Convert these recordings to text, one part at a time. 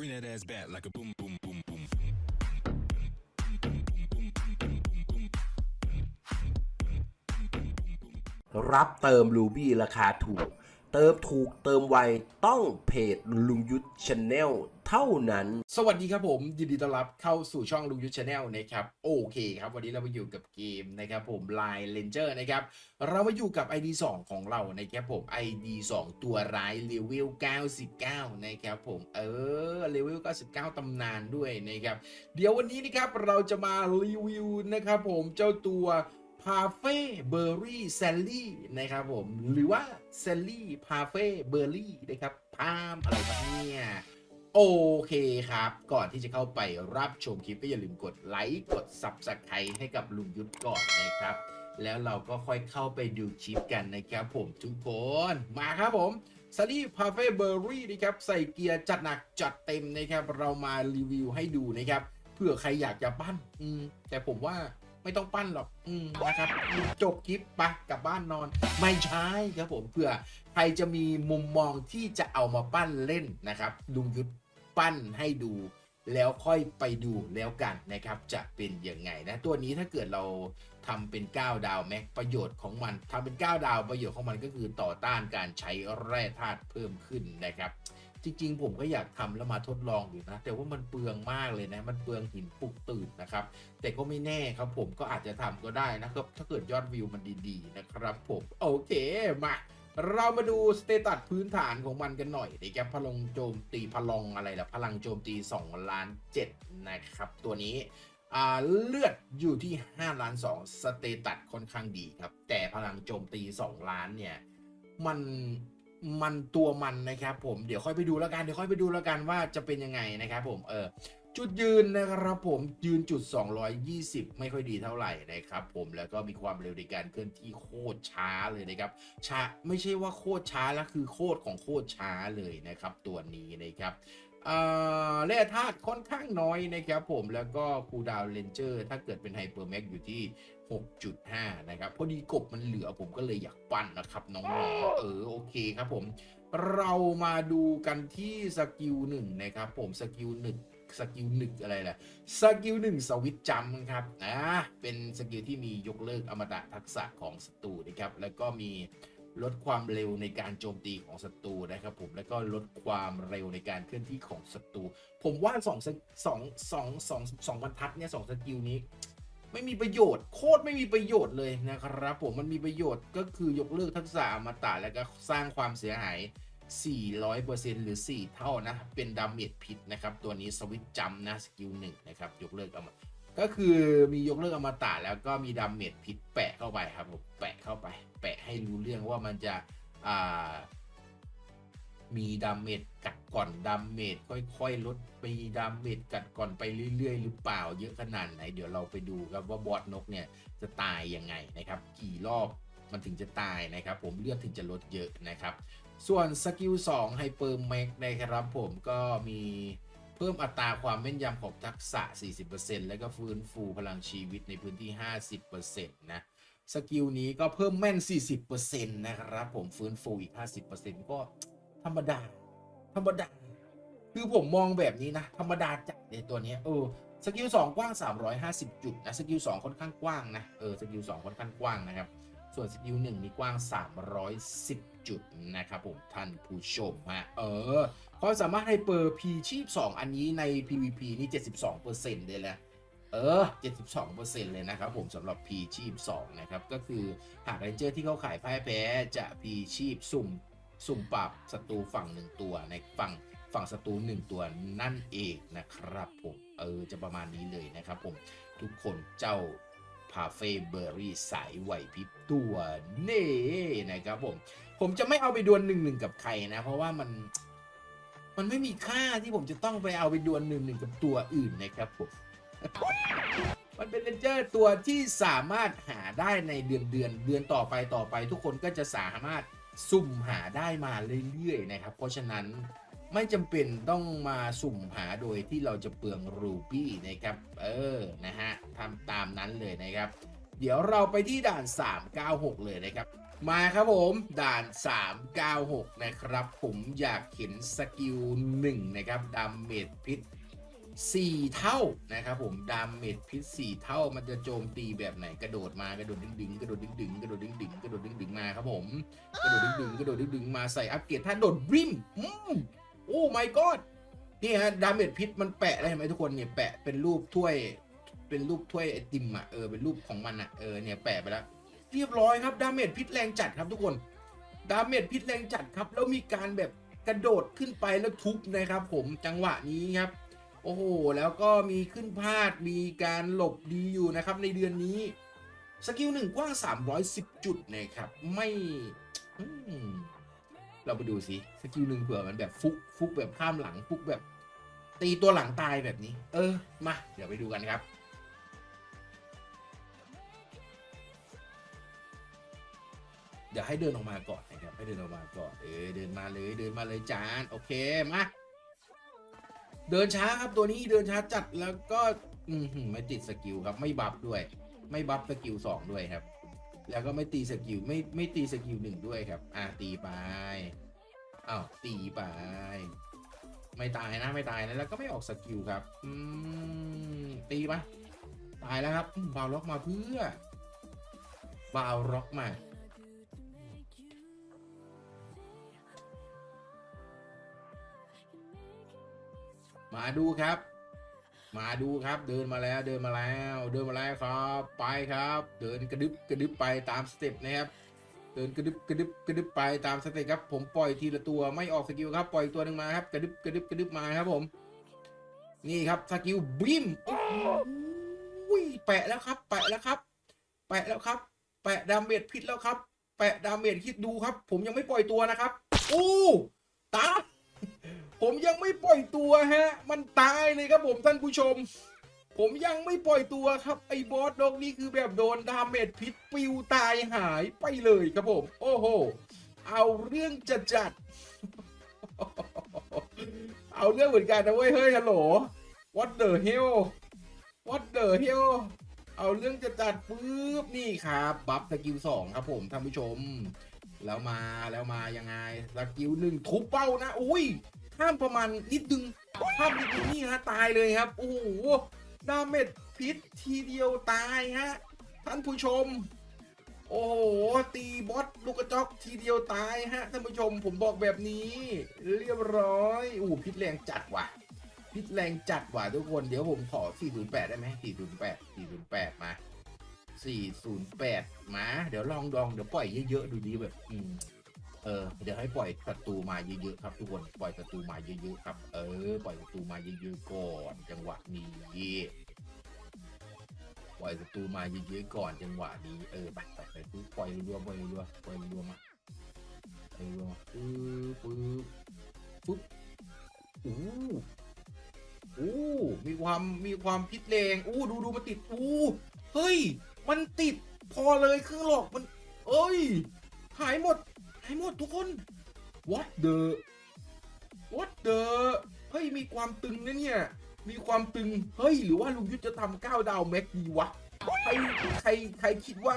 Bring that ass back like a boom, boom, boom, boom. รับเติมรูบี้ราคาถูก เติมถูกเติมไวต้องเพจลุงยุทธชาแนล เท่านั้น สวัสดีครับผมยินดีต้อนรับเข้าสู่ช่องลุงยุทธชาแนลนะครับโอเคครับวันนี้เรามาอยู่กับเกมนะครับผม Line Ranger นะครับเรามาอยู่กับ ID 2 ของเรานะครับผม ID 2 ตัวร้ายเลเวล99 นะครับผมเออเลเวล99 ตำนานด้วยนะครับเดี๋ยววันนี้นะครับเราจะมารีวิวนะครับผมเจ้าตัวพาเฟ่เบอร์รี่แซลลี่นะครับผม หรือว่าแซลลี่พาเฟ่เบอร์รี่นะครับพามอะไรครับเนี่ย โอเคครับ ก่อนที่จะเข้าไปรับชมคลิปก็อย่าลืมกดไลค์กด Subscribe ให้กับลุงยุทธก่อนนะครับ แล้วเราก็ค่อยเข้าไปดูคลิปกันนะครับผมทุกคนมาครับผมซารี่พาเฟ่เบอร์รี่นะครับใส่เกียร์จัดหนักจัดเต็มนะครับ เรามารีวิวให้ดูนะครับเผื่อใครอยากจะปั้น อืม แต่ผมว่าไม่ต้องปั้นหรอก อืมนะครับจบคลิปไปกลับบ้านนอน ไม่ใช่ครับผมเผื่อใครจะมีมุมมองที่จะเอามาปั้นเล่นนะครับลุงยุทธ ปั้นให้ดูแล้วค่อยไปดูแล้วกันนะครับ จะเป็นยังไงนะ ตัวนี้ถ้าเกิดเราทำเป็น 9 ดาวแม็กประโยชน์ของมันทำเป็น 9 ดาวประโยชน์ของมันก็คือต่อต้านการใช้แร่ธาตุเพิ่มขึ้นนะครับ จริง ๆ ผมก็อยากทำแล้วมาทดลองอยู่นะ แต่ว่ามันเปลืองมากเลยนะ มันเปลืองหินปลุกตื่นนะครับ แต่ก็ไม่แน่ครับผมก็อาจจะทำก็ได้นะครับ ถ้าเกิดยอดวิวมันดีๆนะครับ ผมโอเคมา เรามาดูสเตตัสพื้นฐานของมันกันหน่อยนะครับพลังโจมตีพลังอะไรล่ะพลังโจมตี2ล้าน7นะครับ ตัวนี้เลือดอยู่ที่ 5 ล้าน 2 สเตตัสค่อนข้างดีครับ แต่พลังโจมตี 2 ล้านเนี่ย มันมันตัวมันนะครับผมเดี๋ยวค่อยไปดูแล้วกันเดี๋ยวค่อยไปดูแล้วกันว่าจะเป็นยังไงนะครับผมเออ จุดยืนนะครับผมยืนจุด 220 ไม่ค่อยดีเท่าไหร่นะครับผมแล้วก็มีความเร็วในการเคลื่อนที่โคตรช้าเลยนะครับช้าไม่ใช่ว่าโคตรช้าแล้วคือโคตรของโคตรช้าเลยนะครับตัวนี้นะครับแร่ธาตุค่อนข้างน้อยนะครับผมแล้วก็คูดาวเลนเจอร์ถ้าเกิดเป็นไฮเปอร์แม็กอยู่ที่ 6.5 นะครับพอดีกบมันเหลือผมก็เลยอยากปั้นนะครับน้องๆเออโอเคครับผม เรามาดูกันที่สกิลหนึ่งนะครับผมสกิลหนึ่ง สกิลหนึ่งอะไรแหละสกิลหนึ่งสวิตจัมครับอ่าเป็นสกิลที่มียกเลิกอมตะทักษะของศัตรูนะครับแล้วก็มีลดความเร็วในการโจมตีของศัตรูนะครับผมแล้วก็ลดความเร็วในการเคลื่อนที่ของศัตรูผมว่าสองสสองสองสองสองบรรทัดเนี่ยสองสกิลนี้ ไม่มีประโยชน์โคตรไม่มีประโยชน์เลยนะครับผมมันมีประโยชน์ก็คือยกเลิกทักษะอมตะแล้วก็สร้างความเสียหาย 400%หรือ 4 เท่านะ เป็นดาเมจพิษนะครับ ตัวนี้สวิตจัมนะ สกิลหนึ่งนะครับ ยกเลิกเอามตะก็คือมียกเลิกอมตะแล้วก็มีดาเมจพิษแปะเข้าไปครับผมแปะเข้าไป แปะให้รู้เรื่องว่ามันจะอ่ามีดาเมจกัดก่อนดาเมจค่อยๆ ลดมีดาเมจกัดก่อนไปเรื่อยๆ หรือเปล่าเยอะขนาดไหน เดี๋ยวเราไปดูครับว่าบอสนกเนี่ยจะตายยังไงนะครับ กี่รอบมันถึงจะตายนะครับ ผมเลือดถึงจะลดเยอะนะครับ ส่วนสกิล2ไฮเปอร์แม็กนะครับผมก็มีเพิ่มอัตราความแม่นยำของทักษะ 40%แล้วก็ฟื้นฟูพลังชีวิตในพื้นที่ 50%นะสกิลนี้ก็เพิ่มแม่น 40%นะครับผมฟื้นฟูอีก 50%ก็ธรรมดา ธรรมดา คือผมมองแบบนี้นะ ธรรมดาจัดในตัวนี้เออสกิล2กว้าง 350 จุดนะสกิล2ค่อนข้างกว้างนะเออสกิล2ค่อนข้างกว้างนะครับ ส่วนสกิล1นี่งมีกว้าง 310 จุดนะครับผมท่านผู้ชมฮะเออความสามารถไฮเปอร์พีชีพ 2 อันนี้ใน PVP นี่ 72%เลยแหละเออ 72%เลยนะครับผมสำหรับ P ชีพ 2 นะครับ ก็คือหากเรนเจอร์ที่เขาขายพ่ายแพ้จะ P ชีพสุ่ม สุ่มปรับศัตรูฝั่งหนึ่งตัวในฝั่งฝั่งศัตรูหนึ่งตัวนั่นเองนะครับผม เออ จะประมาณนี้เลยนะครับผม ทุกคนเจ้า พาเฟ่เบอร์รี่สายไหวพริบตัวเน่นะครับผม ผมจะไม่เอาไปดวลหนึ่งหนึ่งกับใครนะ เพราะว่ามันมันไม่มีค่าที่ผมจะต้องไปเอาไปดวลหนึ่งหนึ่งกับตัวอื่นนะครับผมมันเป็นเลนเจอร์ตัวที่สามารถหาได้ในเดือนเดือนเดือนต่อไปต่อไป ทุกคนก็จะสามารถสุ่มหาได้มาเรื่อยๆนะครับ เพราะฉะนั้น ไม่จำเป็นต้องมาสุ่มหาโดยที่เราจะเปลืองรูปี้นะครับ เออ นะฮะทำตามนั้นเลยนะครับ เดี๋ยวเราไปที่ด่าน 396 เลยนะครับ มาครับผมด่าน 396 นะครับ ผมอยากเห็นสกิล1นะครับดาเมจพิษ 4 เท่านะครับผมดาเมจพิษ 4 เท่ามันจะโจมตีแบบไหนกระโดดมากระโดดดึงดึงกระโดดดึงดึงกระโดดดึงดึงกระโดดดึงดึงมาครับผมกระโดดดึงดึงกระโดดดึงดึงมาใส่อัปเกรดถ้าโดดริมอืม โอ้ my god นี่ฮะดาเมจพิษมันแปะได้ไหมทุกคนเนี่ยแปะเป็นรูปถ้วย เป็นรูปถ้วยไอติมอะเออเป็นรูปของมันอะเออเนี่ยแปะไปแล้วเรียบร้อยครับดาเมจพิษแรงจัดครับทุกคนดาเมจพิษแรงจัดครับ แล้วมีการแบบกระโดดขึ้นไปแล้วทุบนะครับ ผมจังหวะนี้ครับโอ้โห แล้วก็มีขึ้นพาดมีการหลบดีอยู่นะครับในเดือนนี้ สกิลหนึ่งกว้าง 310 จุดนะครับ ไม่อืม เราไปดูสิสกิลหนึ่งเผื่อมันแบบฟุกฟุกแบบข้ามหลังฟุกแบบ ตีตัวหลังตายแบบนี้ เออมาเดี๋ยวไปดูกันครับเดี๋ยวให้เดินออกมาก่อนนะครับให้เดินออกมาก่อนเออเดินมาเลยเดินมาเลยจานโอเคมาเดินช้าครับตัวนี้เดินช้าจัดแล้วก็อืมไม่ติดสกิลครับ ไม่บัฟด้วย ไม่บัฟสกิลสองด้วยครับ แล้วก็ไม่ตีสกิลไม่ไม่ตีสกิลหนึ่งด้วยครับ อ่าตีไปอ้าวตีไป ไม่ตายนะไม่ตายนะแล้วก็ไม่ออกสกิลครับ อืมตีปะตายแล้วครับบาวล็อกมาเพื่อบาวล็อกมามาดูครับ มาดูครับเดินมาแล้วเดินมาแล้ว เดินมาแล้วครับ ไปครับ เดินกระดึบกระดึบไปตามสเต็ปนะครับเดินกระดึบกระดึบกระดึบไปตามสเต็ปครับผมปล่อยทีละตัวไม่ออกสกิลครับปล่อยตัวหนึ่งมาครับกระดึบกระดึบกระดึบมาครับผม นี่ครับสกิลบิมโอ้โหแปะแล้วครับ แปะแล้วครับ แปะแล้วครับ แปะดาเมจพิษแล้วครับ แปะดาเมจคิดดูครับ ผมยังไม่ปล่อยตัวนะครับ โอ้ตาย ผมยังไม่ปล่อยตัวฮะ มันตายเลยครับผมท่านผู้ชม ผมยังไม่ปล่อยตัวครับไอ้บอสดอกนี่คือแบบโดนดาเมจพิษปิวตายหายไปเลยครับผม โอ้โห เอาเรื่องจะจัด เอาเรื่องเหมือนกันนะเว้ยเฮ้ยฮัลโหล what the hell what the hell เอาเรื่องจะจัดปุ๊บนี่ครับบัฟสกิลสองครับผมท่านผู้ชม แล้วมาแล้วมายังไงสกิลหนึ่งทุบเป้านะอุ้ย ข้ามประมาณนิดนึงข้ามนิดนึงนี่ฮะตายเลยครับโอ้โหดาเมจพิษทีเดียวตายฮะท่านผู้ชม โอ้โหตีบอสลูกกระจอกทีเดียวตายฮะท่านผู้ชมผมบอกแบบนี้ เรียบร้อยโอ้พิษแรงจัดว่ะพิษแรงจัดว่ะทุกคนเดี๋ยวผมขอ 408 ได้ไหม408 408 มา 408 มา เดี๋ยวลองดองเดี๋ยวปล่อยเยอะๆ ดูดีแบบ อืม เออเดี๋ยวให้ปล่อยศัตรูมาเยอะๆครับทุกคนปล่อยศัตรูมาเยอะๆครับ เออ ปล่อยศัตรูมาเยอะๆก่อนจังหวะนี้ปล่อยศัตรูมาเยอะๆก่อนจังหวะนี้เออไปไปไปปุ๊บปล่อยรัวๆปล่อยรัวๆปล่อยรัวมาปล่อยรัวมาปึ๊บปึ๊บปึ๊บอู้อู้มีความมีความพิษแรงอู้ดูดูมันติดอู้เฮ้ย มันติดพอเลยครื่องหลอกมัน เอ้ยหายหมด หายหมดทุกคน what the what the เฮ้ย มีความตึงนะเนี่ย มีความตึง เฮ้ย หรือว่าลุงยุทธจะทำก้าวดาวแม็กดีวะ ใครใครใครคิดว่า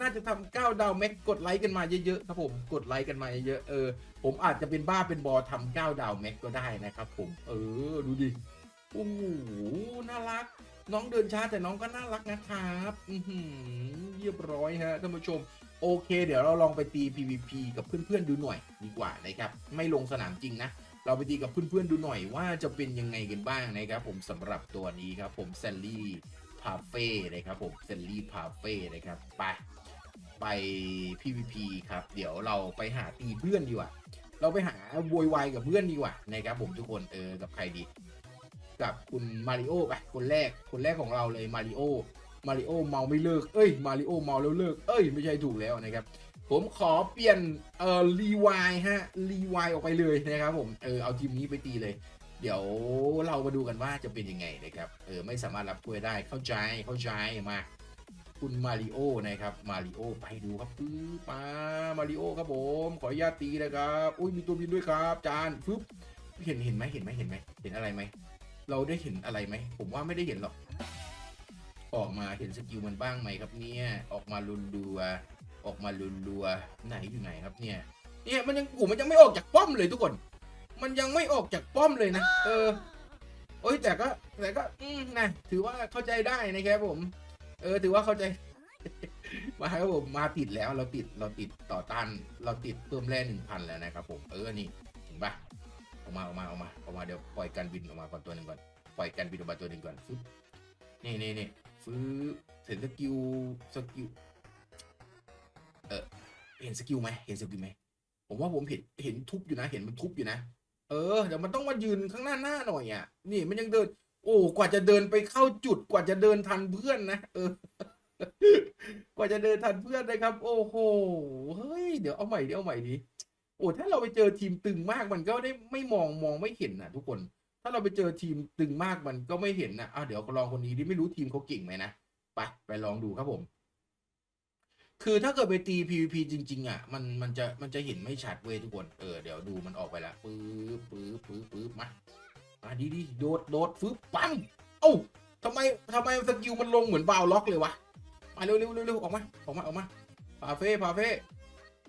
น่าจะทำก้าวดาวแม็กกดไลค์กันมาเยอะๆครับผม กดไลค์กันมาเยอะๆเออ ผมอาจจะเป็นบ้าเป็นบอทำก้าวดาวแม็กก็ได้นะครับผม เออ ดูดิ โอ้โห น่ารัก น้องเดินช้าแต่น้องก็น่ารักนะครับ อือหือเรียบร้อยฮะท่านผู้ชม โอเค เดี๋ยวเราลองไปตี PVP กับเพื่อนๆดูหน่อยดีกว่านะครับ ไม่ลงสนามจริงนะ เราไปตีกับเพื่อนๆดูหน่อยว่าจะเป็นยังไงกันบ้างนะครับ ผมสำหรับตัวนี้ครับผมแซลลี่พาเฟ่นะครับผมแซลลี่พาเฟ่นะครับไปไป PVP ครับ เดี๋ยวเราไปหาตีเพื่อนดีกว่า เราไปหาโวยวายกับเพื่อนดีกว่านะครับผมทุกคนเออกับใครดี กับคุณมาริโอไปคนแรกคนแรกของเราเลยมาริโอ มาริโอเมาไม่เลิก เอ้ย มาริโอเมาแล้วเลิก เอ้ย ไม่ใช่ถูกแล้วนะครับ ผมขอเปลี่ยน เอ่อ รีวายฮะ รีวายออกไปเลยนะครับผม เออ เอาทีมนี้ไปตีเลย เดี๋ยวเรามาดูกันว่าจะเป็นยังไงนะครับ เออ ไม่สามารถรับถ้วยได้ เข้าใจ เข้าใจ มา คุณมาริโอนะครับ มาริโอ ไปดูครับปื๊บมามาริโอครับผม ขออนุญาตตีนะครับ อุ้ย มีตัวบินด้วยครับ จานฟึ๊บ เห็น เห็นไหมเห็นไหมเห็นไหมเห็นอะไรไหม เราได้เห็นอะไรไหม ผมว่าไม่ได้เห็นหรอก ออกมาเห็นสกิลมันบ้างไหมครับเนี่ยออกมาลุนดูออกมารัวไหนอยู่ไหนครับเนี่ยเนี่ยมันยังกูมันยังไม่ออกจากป้อมเลยทุกคน มันยังไม่ออกจากป้อมเลยนะเออโอ้ยแต่ก็แต่ก็อืมนะถือว่าเข้าใจได้นะครับผม เออถือว่าเข้าใจมาครับผมมาติดแล้วเราติดเราติดต่อต้านเราติดเพิ่มแร่หนึ่งพันแล้วนะครับผมเออนี่เห็นปะออกมาออกมาออกมาออกมาเดี๋ยวปล่อยการบินออกมาก่อนตัวหนึ่งก่อนปล่อยการบินออกมาตัวหนึ่งก่อนฟึบนี่นี่นี่ ฟึบเห็นสกิลสกิลเออเห็นสกิลไหมเห็นสกิลไหมผมว่าผมเห็นเห็นทุบอยู่นะ เห็นมันทุบอยู่นะเออเดี๋ยวมันต้องมายืนข้างหน้าหน้าหน่อยอะนี่มันยังเดิน โอ้กว่าจะเดินไปเข้าจุดกว่าจะเดินทันเพื่อนนะเออกว่าจะเดินทันเพื่อนนะครับ โอ้โหเฮ้ยเดี๋ยวเอาใหม่เดี๋ยวเอาใหม่ดีโอ้ถ้าเราไปเจอทีมตึงมากมันก็ได้ไม่มองมองไม่เห็นนะทุกคน ถ้าเราไปเจอทีมตึงมากมันก็ไม่เห็นนะอะเดี๋ยวลองคนนี้ที่ไม่รู้ทีมเขาเก่งไหมนะ ไป ไปลองดูครับผม คือถ้าเกิดไปตี PVP จริง ๆ อะ มันมันจะมันจะเห็นไม่ชัดเว้ยทุกคน เออเดี๋ยวดูมันออกไปละปื๊บปื๊บปื๊บปื๊บมา มาดีดีโดดโดดฟึบปั๊มเอ้าทำไมทำไมสกิลมันลงเหมือนบาวล็อกเลยวะ มาเร็วเร็วเร็วเร็วออกมาออกมาออกมาพาเฟ่พาเฟ่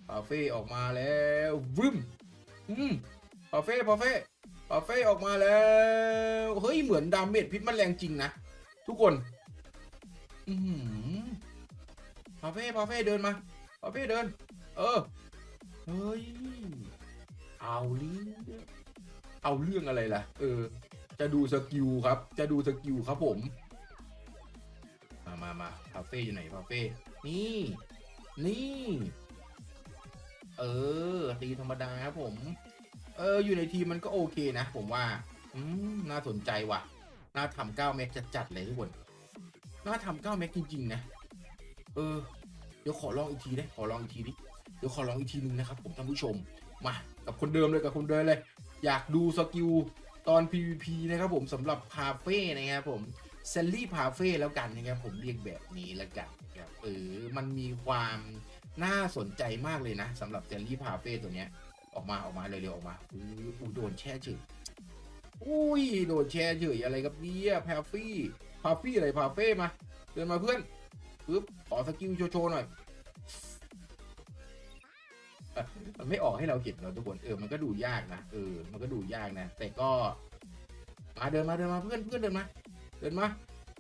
พาเฟ่ออกมาแล้ววึมอืมพาเฟ่พาเฟ่ พาเฟ่ออกมาแล้ว เฮ้ย เหมือนดาเมจพิษมันแรงจริงนะ ทุกคนอืมพาเฟ่พาเฟ่เดินมาพาเฟ่เดิน เออ เฮ้ย เอาเรื่องเอาเรื่องอะไรล่ะ เออ จะดูสกิลครับ จะดูสกิลครับผม มามามาคาเฟ่อยู่ไหนคาเฟ่ นี่ นี่ เออ ตีธรรมดาครับผม เอออยู่ในทีมมันก็โอเคนะ ผมว่า อืมน่าสนใจว่ะ น่าทำเก้าเมกจัดๆเลยทุกคน น่าทำเก้าเมกจริงๆนะ เออ เดี๋ยวขอลองอีกทีได้ขอลองอีกทีดิเดี๋ยวขอลองอีกทีนึงนะครับผมท่านผู้ชม มา กับคนเดิมเลยกับคนเดิมเลย อยากดูสกิลตอน PVP นะครับผมสำหรับพาเฟ่นะครับผมเซลลี่พาเฟ่แล้วกันนะครับผมเรียกแบบนี้แล้วกันครับเออมันมีความน่าสนใจมากเลยนะสำหรับเซลลี่พาเฟ่ตัวเนี้ย ออกมาออกมาเร็วๆออกมาอุ้โดนแช่เฉยอุ้ยโดนแช่เฉยอะไรครับเนี่ยพาฟี่พาฟี่อะไรพาเฟ่มาเดินมาเพื่อนปึ๊บขอสกิลโชว์หน่อยมันไม่ออกให้เราเห็นเราทุกคนเออมันก็ดูยากนะเออ มันก็ดูยากนะ แต่ก็ มาเดินมาเดินมาเพื่อนเพื่อนเดินมา เดินมา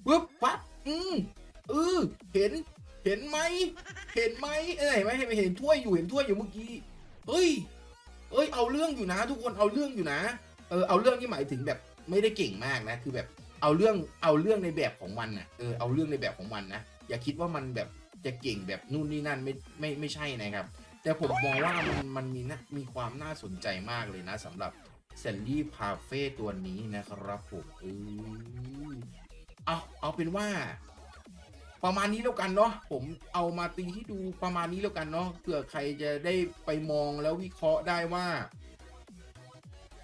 ปึ๊บปั๊บอืมเออเห็น เห็นไหมเห็นไหมเอ้ยไหมเห็นไหมเห็นถ้วยอยู่เห็นถ้วยอยู่เมื่อกี้เฮ้ย เอ้ยเอาเรื่องอยู่นะ ทุกคนเอาเรื่องอยู่นะ เออเอาเรื่องที่หมายถึงแบบไม่ได้เก่งมากนะ คือแบบเอาเรื่องเอาเรื่องในแบบของมันนะเออเอาเรื่องในแบบของมันนะอย่าคิดว่ามันแบบจะเก่งแบบนู่นนี่นั่นไม่ไม่ไม่ใช่นะครับ แต่ผมมองว่ามันมันมีนะมีความน่าสนใจมากเลยนะสำหรับเซลลี่พาเฟ่ตัวนี้นะครับผมเออเอาเอาเป็นว่า ประมาณนี้แล้วกันเนาะผมเอามาตีให้ดูประมาณนี้แล้วกันเนาะเผื่อใครจะได้ไปมองแล้ววิเคราะห์ได้ว่า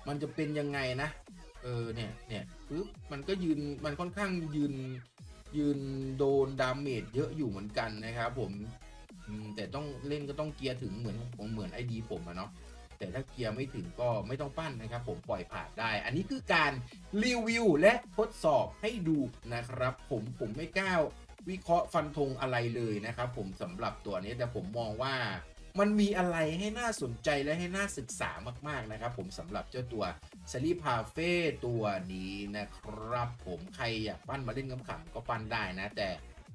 มันจะเป็นยังไงนะ เออเนี่ยเนี่ยปึ๊บมันก็ยืนมันค่อนข้างยืนยืนโดนดาเมจเยอะอยู่เหมือนกันนะครับผมแต่ต้องเล่นก็ต้องเกียร์ถึงเหมือนเหมือนไอดีผมอะเนาะแต่ถ้าเกียร์ไม่ถึงก็ไม่ต้องปั้นนะครับ ผมปล่อยผ่านได้ อันนี้คือการรีวิวและทดสอบให้ดูนะครับ ผมผมไม่กล้า วิเคราะห์ฟันธงอะไรเลยนะครับผมสำหรับตัวนี้แต่ผมมองว่ามันมีอะไรให้น่าสนใจและให้น่าศึกษามากๆนะครับ ผมสำหรับเจ้าตัวซารีพาเฟ่ตัวนี้นะครับ ผมใครอยากปั้นมาเล่นขำๆก็ปั้นได้นะ แต่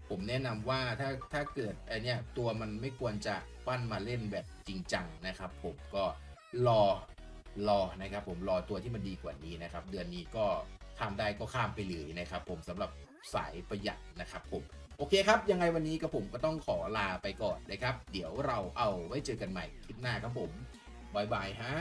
ผมแนะนำว่าถ้าถ้าเกิดไอเนี้ยตัวมันไม่ควรจะปั้นมาเล่นแบบจริงจังนะครับ ผมก็รอรอนะครับ ผมรอตัวที่มันดีกว่านี้นะครับ เดือนนี้ก็ข้ามได้ก็ข้ามไปเลยนะครับ ผมสำหรับ สายประหยัดนะครับผมโอเคครับ ยังไงวันนี้กับผมก็ต้องขอลาไปก่อนนะครับ เดี๋ยวเราเอาไว้เจอกันใหม่คลิปหน้าครับผมบายบายฮะ